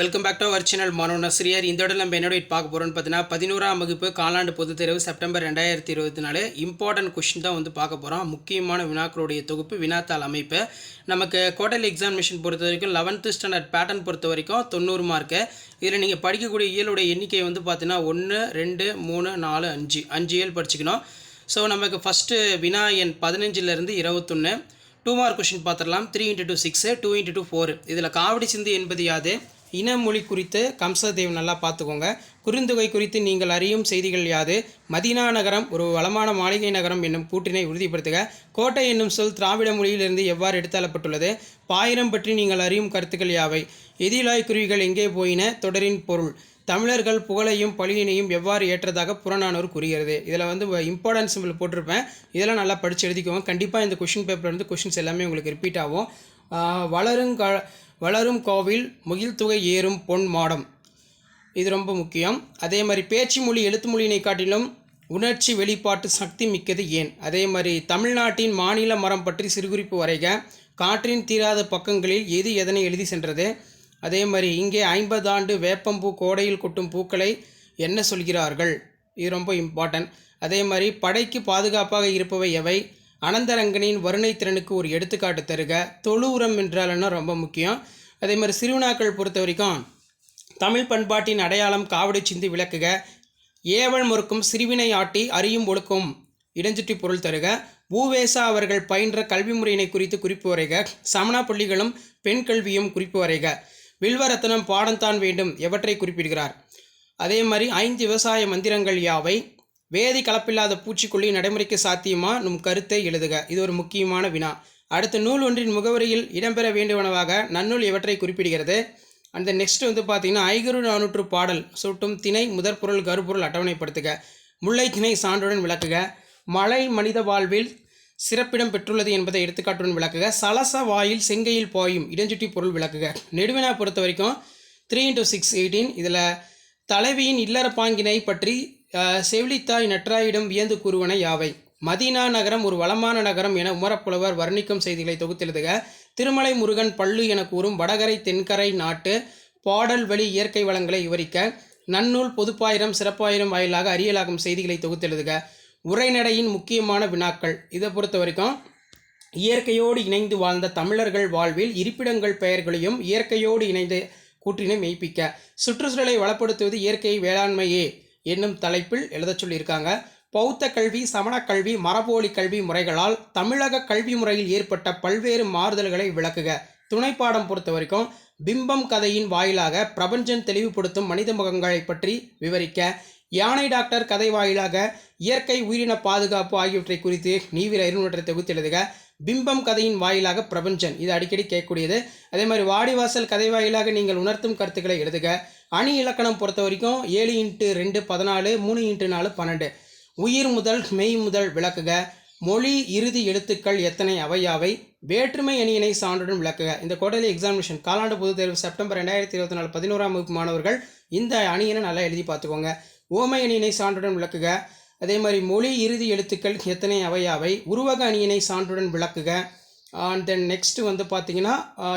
Welcome back to our channel Mano Nasriyar இந்த இடத்துல நம்ம என்னோட பார்க்க போகிறோம்னு பார்த்தீங்கன்னா பதினோராம் வகுப்பு காலாண்டு பொதுத் தேர்வு செப்டம்பர் ரெண்டாயிரத்தி இருபத்தி நாலு இம்பார்ட்டன்ட் கொஷின் தான் வந்து பார்க்க போகிறோம் முக்கியமான வினாக்களுடைய தொகுப்பு வினாத்தாள் அமைப்பு. நமக்கு குவார்டர்லி எக்ஸாமினேஷன் பொறுத்த வரைக்கும் லெவன்த்து ஸ்டாண்டர்ட் பேட்டர்ன் பொறுத்த வரைக்கும் தொண்ணூறு மார்க்கு இதில் நீங்கள் படிக்கக்கூடிய இயலுடைய எண்ணிக்கை வந்து பார்த்தீங்கன்னா ஒன்று ரெண்டு மூணு நாலு அஞ்சு. அஞ்சு இயல் படிச்சுக்கணும். ஸோ நமக்கு ஃபஸ்ட்டு வினா எண் பதினஞ்சிலேருந்து இருபத்தொன்று டூ மார்க் கொஷின் பார்த்துடலாம். Three into two six two into two four இதில் காவடி சிந்து என்பது யாது இன மொழி குறித்து கம்சதேவ் நல்லா பார்த்துக்கோங்க. குறுந்தொகை குறித்து நீங்கள் அறியும் செய்திகள் யாது? மதீனா நகரம் ஒரு வளமான மாளிகை நகரம் என்னும் கூட்டினை உறுதிப்படுத்துக. கோட்டை என்னும் சொல் திராவிட மொழியிலிருந்து எவ்வாறு எடுத்தள்ளப்பட்டுள்ளது? பாயிரம் பற்றி நீங்கள் அறியும் கருத்துக்கள் யாவை? எதிலாய் குருவிகள் எங்கே போயின? தொடரின் பொருள். தமிழர்கள் புகழையும் பழியினையும் எவ்வாறு ஏற்றதாக புறநானூறு கூறுகிறது? இதில் வந்து இம்பார்ட்டன்ஸ் சிம்பிள் போட்டிருப்பேன். இதெல்லாம் நல்லா படித்து எழுதிக்கோங்க. கண்டிப்பாக இந்த கொஷின் பேப்பர் வந்து கொஷின்ஸ் எல்லாமே உங்களுக்கு ரிப்பீட் ஆகும். ஆஹ் வளரும் கோவில் முகில் கோவில் ஏறும் பொன் மாடம். இது ரொம்ப முக்கியம். அதே மாதிரி பேச்சு மொழி எழுத்து மொழியினை காட்டிலும் உணர்ச்சி வெளிப்பாட்டு சக்தி மிக்கது ஏன்? அதே மாதிரி தமிழ்நாட்டின் மாநில மரம் பற்றி சிறுகுறிப்பு வரைக காற்றின் தீராத பக்கங்களில் எது எதனை எழுதி சென்றது? அதே மாதிரி இங்கே ஐம்பது ஆண்டு வேப்பம்பூ கோடையில் கொட்டும் பூக்களை என்ன சொல்கிறார்கள்? இது ரொம்ப இம்பார்ட்டன்ட் அதே மாதிரி படைக்கு பாதுகாப்பாக இருப்பவை எவை? அனந்தரங்கனின் வருணை திறனுக்கு ஒரு எடுத்துக்காட்டு தருக. தொழு உரம் என்றாலன்னா ரொம்ப முக்கியம். அதே மாதிரி சிறுவினாக்கள் பொறுத்த வரைக்கும் தமிழ் பண்பாட்டின் அடையாளம் காவடி சிந்து விளக்குக. ஏவல் முறுக்கும் சிறுவினை ஆட்டி அறியும் ஒழுக்கும் இடஞ்சுட்டி பொருள் தருக. பூவேசா அவர்கள் பயின்ற கல்வி முறையினை குறித்து குறிப்பு வரைக. சமண பள்ளிகளும் பெண் கல்வியும் குறிப்பு வரைக. வில்வரத்தனம் பாடம்தான் வேண்டும். எவற்றை குறிப்பிடுகிறார்? அதே மாதிரி ஐந்து விவசாய மந்திரங்கள் யாவை? வேதி கலப்பில்லாத பூச்சிக்கொல்லி நடைமுறைக்கு சாத்தியமா? நம் கருத்தை எழுதுக. இது ஒரு முக்கியமான வினா. அடுத்த நூல் ஒன்றின் முகவரியில் இடம்பெற வேண்டுவனவாக நன்னூல் எவற்றை குறிப்பிடுகிறது. அந்த நெக்ஸ்ட் வந்து பார்த்தீங்கன்னா ஐகுறு நானூற்று பாடல் சுட்டும் திணை முதற் பொருள் கருப்பொருள் அட்டவணைப்படுத்துக. முல்லை திணை சான்றுடன் விளக்குக. மலை மனித வாழ்வில் சிறப்பிடம் பெற்றுள்ளது என்பதை எடுத்துக்காட்டுடன் விளக்குக. சலச வாயில் செங்கையில் பாயும் இடஞ்சுட்டி பொருள் விளக்குக. நெடுவினா பொறுத்த வரைக்கும் த்ரீ இன்டூ சிக்ஸ் எயிட்டீன் இதில் தலைவியின் இல்லற பாங்கினை பற்றி செவிலித்தாய் நற்றாயிடம் வியந்து கூறுவன யாவை? மதீனா நகரம் ஒரு வளமான நகரம் என உமரப்புலவர் வர்ணிக்கும் செய்திகளை தொகுத்தெழுதுக. திருமலை முருகன் பள்ளு என கூறும் வடகரை தென்கரை நாட்டு பாடல் வழி இயற்கை வளங்களை விவரிக்க நன்னூல் பொதுப்பாயிரம் சிறப்பாயிரம் வாயிலாக அரியலாகும் செய்திகளை தொகுத்தெழுதுக. உரைநடையின் முக்கியமான வினாக்கள். இதை பொறுத்த வரைக்கும் இயற்கையோடு இணைந்து வாழ்ந்த தமிழர்கள் வாழ்வில் இருப்பிடங்கள் பெயர்களையும் இயற்கையோடு இணைந்து கூற்றினை மெய்ப்பிக்க. சுற்றுச்சூழலை வளப்படுத்துவது இயற்கை வேளாண்மையே என்னும் தலைப்பில் எழுதச் சொல்லியிருக்காங்க. பௌத்த கல்வி சமணக் கல்வி மரபோலி கல்வி முறைகளால் தமிழக கல்வி முறையில் ஏற்பட்ட பல்வேறு மாறுதல்களை விளக்குக. துணைப்பாடம் பொறுத்த வரைக்கும் பிம்பம் கதையின் வாயிலாக பிரபஞ்சம் தெளிவுபடுத்தும் மனித முகங்களை பற்றி விவரிக்க. யானை டாக்டர் கதை வாயிலாக இயற்கை உயிரின பாதுகாப்பு ஆகியவற்றை குறித்து நீவிர இருநூற்றை தொகுத்து எழுதுக. பிம்பம் கதையின் வாயிலாக பிரபஞ்சன். இது அடிக்கடி கேட்கக்கூடியது. அதே மாதிரி வாடிவாசல் கதை வாயிலாக நீங்கள் உணர்த்தும் கருத்துக்களை எழுதுக. அணி இலக்கணம் பொறுத்த வரைக்கும் ஏழு இன்ட்டு ரெண்டு பதினாலு மூணு இன்ட்டு நாலு பன்னெண்டு. உயிர் முதல் மெய் முதல் விளக்குக. மொழி இறுதி எழுத்துக்கள் எத்தனை அவையாவை வேற்றுமை அணியினை சான்றுடன் விளக்குக. இந்த குவார்டர்லி எக்ஸாமினேஷன் காலாண்டு பொதுத் தேர்வு செப்டம்பர் ரெண்டாயிரத்தி இருபத்தி நாலு பதினோராம் வகுப்பு மாணவர்கள் இந்த அணியினை நல்லா எழுதி பார்த்துக்கோங்க. ஓமை அணியினை சான்றுடன் விளக்குக. அதே மாதிரி மொழி இறுதி எழுத்துக்கள் எத்தனை அவையாவை உருவக அணியினை சான்றுடன் விளக்குக. அண்ட் தென் நெக்ஸ்ட்டு வந்து பார்த்தீங்கன்னா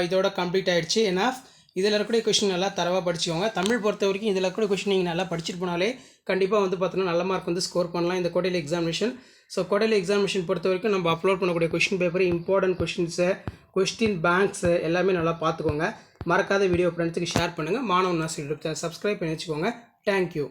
இதோட கம்ப்ளீட் ஆகிடுச்சு ஏன்னா இதில் இருக்கக்கூடிய கொஷின் நல்லா தரவாக படிச்சுக்கோங்க. தமிழ் பொறுத்த வரைக்கும் இதில் இருக்கக்கூடிய கொஷின் நீங்கள் நல்லா படிச்சுட்டு போனாலே கண்டிப்பாக வந்து பார்த்தீங்கன்னா நல்ல மார்க் வந்து ஸ்கோர் பண்ணலாம். இந்த கோடையில் எக்ஸாமினேஷன் ஸோ கோடையில் எக்ஸாமினேஷன் பொறுத்த வரைக்கும் நம்ம அப்லோட் பண்ணக்கூடிய question paper important questions question banks எல்லாமே நல்லா பார்த்துக்கோங்க மறக்காத வீடியோ ஃப்ரெண்ட்ஸுக்கு ஷேர் பண்ணுங்கள் மாணவன் நாசி யூடியூப் சப்ஸ்கிரைப் பண்ணி வச்சுக்கோங்க. தேங்க்யூ